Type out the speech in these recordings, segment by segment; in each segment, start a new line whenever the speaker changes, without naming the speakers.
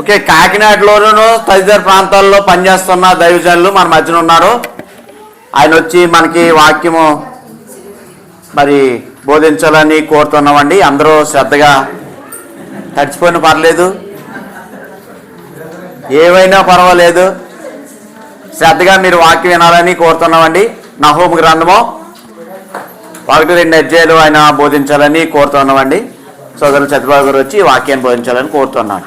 Okay కాకినాడలోనూ తదితర ప్రాంతాల్లో పనిచేస్తున్న దైవజనులు మన మధ్యన ఉన్నారు. ఆయన వచ్చి మనకి వాక్యము మరి బోధించాలని కోరుతున్నామండి. అందరూ శ్రద్ధగా తడిచిపోయిన పర్లేదు. ఏవైనా పర్వాలేదు. శ్రద్ధగా మీరు వాక్యం వినాలని కోరుతున్నామండి. నహోము గ్రంథము ఒకటి రెండు అధ్యాయులు ఆయన బోధించాలని కోరుతున్నామండి. సోదరులు చంద్రబాబు గారు వచ్చి వాక్యాన్ని బోధించాలని కోరుతున్నాను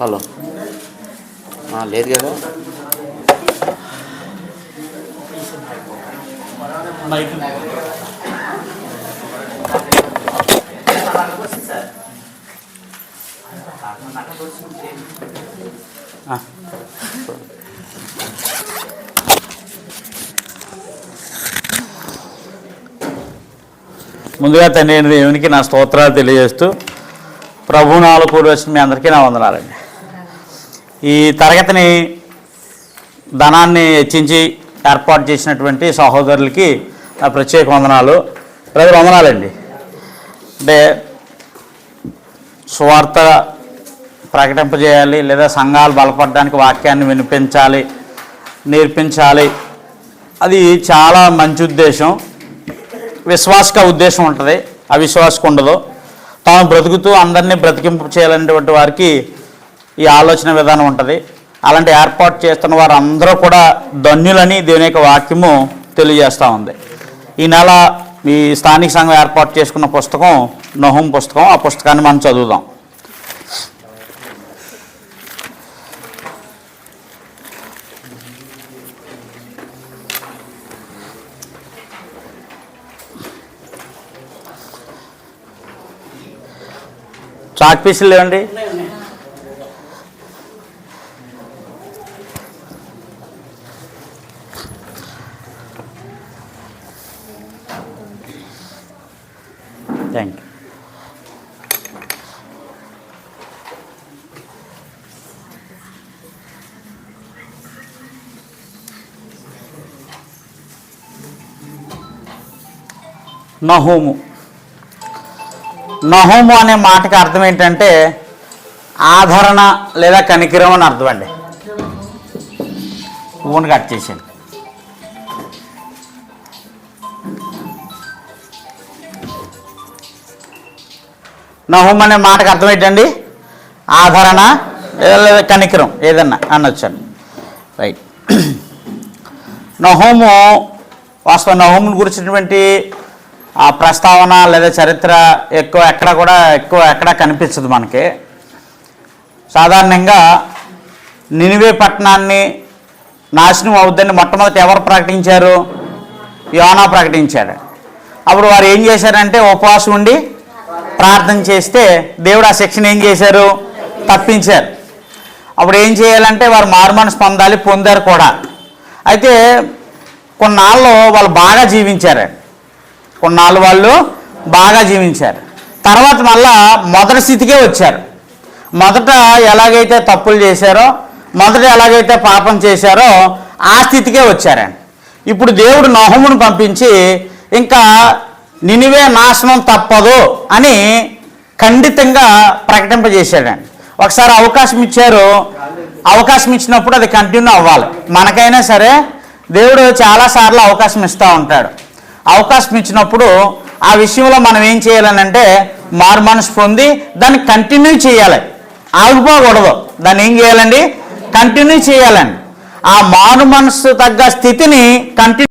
హలో. లేదు కదా?
ముందుగా తండ్రి అయిన దేవునికి నా స్తోత్రాలు తెలియజేస్తూ ప్రభునాలు కూడి వచ్చిన మీ అందరికీ నా వందనాలండి. ఈ తరగతిని ధనాన్ని హెచ్చించి ఏర్పాటు చేసినటువంటి సహోదరులకి నా ప్రత్యేక వందనాలు. ప్రజలు వందనాలండి. అంటే సువార్త ప్రకటింపజేయాలి లేదా సంఘాలు బలపడడానికి వాక్యాన్ని వినిపించాలి నేర్పించాలి. అది చాలా మంచి ఉద్దేశం. విశ్వాసక ఉద్దేశం ఉంటుంది. అవిశ్వాసకు ఉండదు. తాను బ్రతుకుతూ అందరినీ బ్రతికింపు చేయాలనేటువంటి వారికి ఈ ఆలోచన విధానం ఉంటుంది. అలాంటి ఏర్పాటు చేస్తున్న వారు అందరూ కూడా ధన్యులని దేవుని యొక్క వాక్యము తెలియజేస్తూ ఉంది. ఈ నెల ఈ స్థానిక సంఘం ఏర్పాటు చేసుకున్న పుస్తకం నహం పుస్తకం. ఆ పుస్తకాన్ని మనం చదువుదాం. చాక్ పీసులు లేవండి? థ్యాంక్ యూ నహోము నహోము అనే మాటకి అర్థం ఏంటంటే ఆదరణ లేదా కనికిరం అని అర్థం అండి. పువ్వుని కట్ చేసాను నహోము అనే మాటకి అర్థం ఏంటండి? ఆదరణ లేదా లేదా కనికిరం ఏదన్నా అనొచ్చండి. రైట్. నహోము వాస్తవ నహోముని గురించినటువంటి ఆ ప్రస్తావన లేదా చరిత్ర ఎక్కువ ఎక్కడ కూడా ఎక్కువ ఎక్కడ కనిపించదు మనకి. సాధారణంగా నినివే పట్టణాన్ని నాశనం అవుద్దని మొట్టమొదటి ఎవరు ప్రకటించారు? యోనా ప్రకటించాడు. అప్పుడు వారు ఏం చేశారంటే ఉపవాసం ఉండి ప్రార్థన చేస్తే దేవుడు ఆ శిక్షణ ఏం చేశారు? తప్పించారు. అప్పుడు ఏం చేయాలంటే వారు మారుమనసు పొందాలి పొందారు కూడా. అయితే కొన్నాళ్ళు వాళ్ళు బాగా జీవించారు. కొన్నాళ్ళు వాళ్ళు బాగా జీవించారు. తర్వాత మళ్ళా మొదటి స్థితికే వచ్చారు. మొదట ఎలాగైతే తప్పులు చేశారో మొదట ఎలాగైతే పాపం చేశారో ఆ స్థితికే వచ్చారండి ఇప్పుడు దేవుడు నోహమును పంపించి ఇంకా నినివే నాశనం తప్పదు అని ఖండితంగా ప్రకటింపజేశాడండి ఒకసారి అవకాశం ఇచ్చారు. అవకాశం ఇచ్చినప్పుడు అది కంటిన్యూ అవ్వాలి. మనకైనా సరే దేవుడు చాలాసార్లు అవకాశం ఇస్తూ ఉంటాడు. అవకాశం ఇచ్చినప్పుడు ఆ విషయంలో మనం ఏం చేయాలనంటే మారు మనసు పొంది దాన్ని కంటిన్యూ చేయాలి. ఆగిపోకూడదు. దాన్ని ఏం చేయాలండి? కంటిన్యూ చేయాలండి. ఆ మారు మనసు తగ్గ స్థితిని కంటిన్యూ